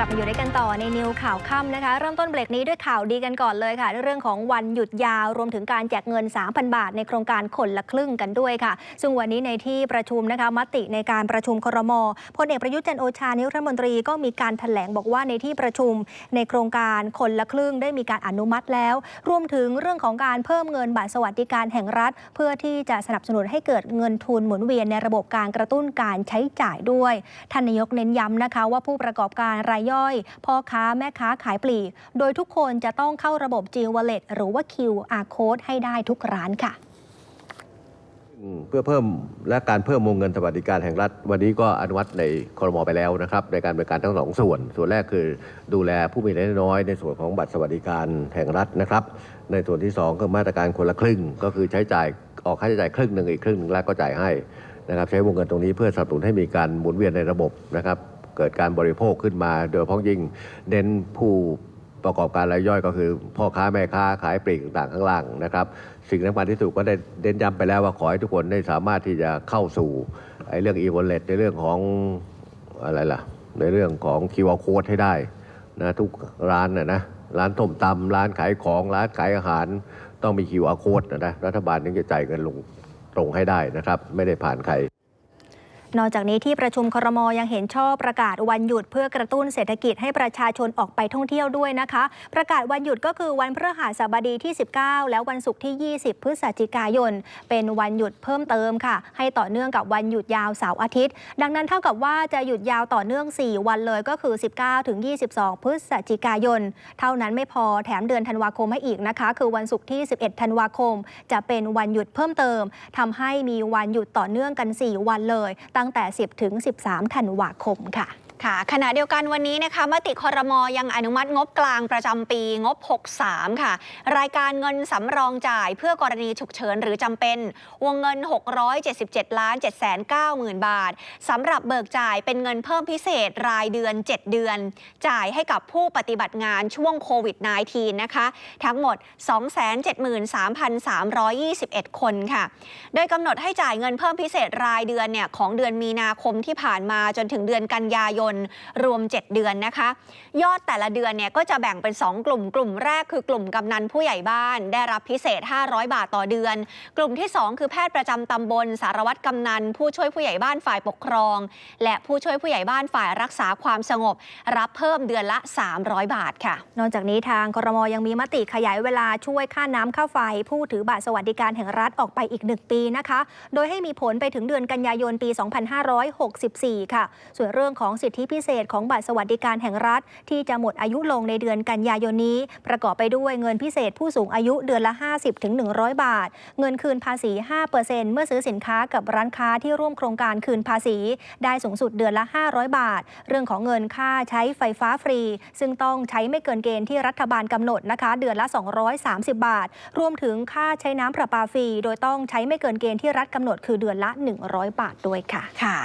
กลับมาอยู่ด้วยกันต่อในนิวข่าวค่ำนะคะ เริ่มต้นเบรกนี้ด้วยข่าวดีกันก่อนเลยค่ะเรื่องของวันหยุดยาวรวมถึงการแจกเงิน 3,000 บาท ในโครงการคนละครึ่งกันด้วยค่ะ ซึ่งวันนี้ในที่ประชุมนะคะมติในการประชุมครมพลเอกประยุทธ์จันโอชานายุรัฐมนตรีก็มีการแถลงบอกว่าในที่ประชุม ในโครงการคนละครึ่งได้มีการอนุมัติแล้ว รวมถึงเรื่องของการเพิ่มเงินบัตรสวัสดิการแห่งรัฐ เพื่อที่จะสนับสนุนให้เกิดเงินทุนหมุนเวียนในระบบการกระตุ้นการใช้จ่ายด้วยท่านนายกเน้นย้ำนะคะว่าผู้ประกอบการรายย่อย พ่อค้าแม่ค้าขายปลีก โดยทุกคนจะต้องเข้าระบบ G Wallet หรือว่า QR Code ให้ได้ทุกร้านค่ะเพื่อเพิ่มและการเพิ่มวงเงินสวัสดิการแห่งรัฐ วันนี้ก็อนุมัติในคอรมอไปแล้วนะครับ ในการบริการทั้งสองส่วน ส่วนแรกคือดูแลผู้มีรายได้น้อยในส่วนของบัตรสวัสดิการแห่งรัฐนะครับ ในส่วนที่สองคือมาตรการคนละครึ่ง ก็คือใช้จ่ายออกค่าใช้จ่ายครึ่งหนึ่งอีกครึ่งหนึ่งแล้วก็จ่ายให้นะครับ ใช้วงเงินตรงนี้เพื่อสนับสนุนให้มีการหมุนเวียนในระบบนะครับ เกิดการบริโภคขึ้นมา โดยเฉพาะยิ่งเน้นผู้ประกอบการรายย่อยก็คือ พ่อค้าแม่ค้าขายปลีกต่างๆข้างล่างนะครับ สิ่งสำคัญที่สุดก็ได้เน้นย้ำไปแล้วว่าขอให้ทุกคนได้สามารถที่จะเข้าสู่ไอ้เรื่อง e-wallet ในเรื่องของอะไรล่ะ ในเรื่องของ QR code ให้ได้นะทุกร้านนะนะร้านต้มตำร้านขายของร้านขายอาหาร ต้องมี QR code นะนะรัฐบาลถึงจะจ่ายเงินลงตรงให้ได้นะครับ ไม่ได้ผ่านใคร นอกจากนี้ที่ประชุมครมยังเห็นชอบประกาศวันหยุดเพื่อกระตุ้นเศรษฐกิจให้ประชาชนออกไปท่องเที่ยวด้วยนะคะ ประกาศวันหยุดก็คือวันพฤหัสบดีที่ 19 แล้ววันศุกร์ที่ 20 พฤศจิกายน เป็นวันหยุดเพิ่มเติมค่ะ ให้ต่อเนื่องกับวันหยุดยาวเสาร์อาทิตย์ ดังนั้นเท่ากับว่าจะหยุดยาวต่อเนื่อง 4 วันเลยก็คือ 19 ถึง 22 พฤศจิกายน เท่านั้นไม่พอแถมเดือนธันวาคมให้อีกนะคะ คือวันศุกร์ที่ 11 ธันวาคม จะเป็นวันหยุดเพิ่มเติมทำให้มีวันหยุดต่อเนื่องกัน 4 วันเลยตั้งแต่ 10 ถึง 13 ธันวาคมค่ะ ค่ะขณะเดียวกันวันนี้นะคะมติคอรมอยังอนุมัติงบกลางประจำปีงบ 63 ค่ะ รายการเงินสำรองจ่ายเพื่อกรณีฉุกเฉินหรือจำเป็น วงเงิน 677ล้าน7 9 0 0 0 บาทสำหรับเบิกจ่ายเป็นเงินเพิ่มพิเศษรายเดือน 7 เดือน จ่ายให้กับผู้ปฏิบัติงานช่วงโควิด -19 นะคะ ทั้งหมด 273,321 คนค่ะ โดยกำหนดให้จ่ายเงินเพิ่มพิเศษรายเดือนเนี่ยของเดือนมีนาคมที่ผ่านมาจนถึงเดือนกันยายนรวม 7 เดือนนะคะ ยอดแต่ละเดือนเนี่ยก็จะแบ่งเป็น 2 กลุ่ม กลุ่มแรกคือกลุ่มกำนันผู้ใหญ่บ้าน ได้รับพิเศษ 500 บาทต่อเดือน กลุ่มที่ 2 คือแพทย์ประจำตำบล สารวัตรกำนัน ผู้ช่วยผู้ใหญ่บ้านฝ่ายปกครอง และผู้ช่วยผู้ใหญ่บ้านฝ่ายรักษาความสงบ รับเพิ่มเดือนละ 300 บาทค่ะ นอกจากนี้ทางครมยังมีมติขยายเวลาช่วยค่าน้ำค่าไฟ ผู้ถือบัตรสวัสดิการแห่งรัฐออกไปอีก 1 ปีนะคะ โดยให้มีผลไปถึงเดือนกันยายนปี 2564 ค่ะ ส่วนเรื่องของสิทธิพิเศษของบัตรสวัสดิการแห่งรัฐ ที่จะหมดอายุลงในเดือนกันยายนนี้ ประกอบไปด้วยเงินพิเศษผู้สูงอายุเดือนละ 50ถึง100 บาท เงินคืนภาษี 5%เมื่อซื้อสินค้ากับร้านค้าที่ร่วมโครงการคืนภาษี ได้สูงสุดเดือนละ 500 บาท เรื่องของเงินค่าใช้ไฟฟ้าฟรี ซึ่งต้องใช้ไม่เกินเกณฑ์ที่รัฐบาลกำหนดนะคะ เดือนละ 230 บาท รวมถึงค่าใช้น้ำประปาฟรี โดยต้องใช้ไม่เกินเกณฑ์ที่รัฐกำหนดคือเดือนละ 100 บาทด้วยค่ะค่ะ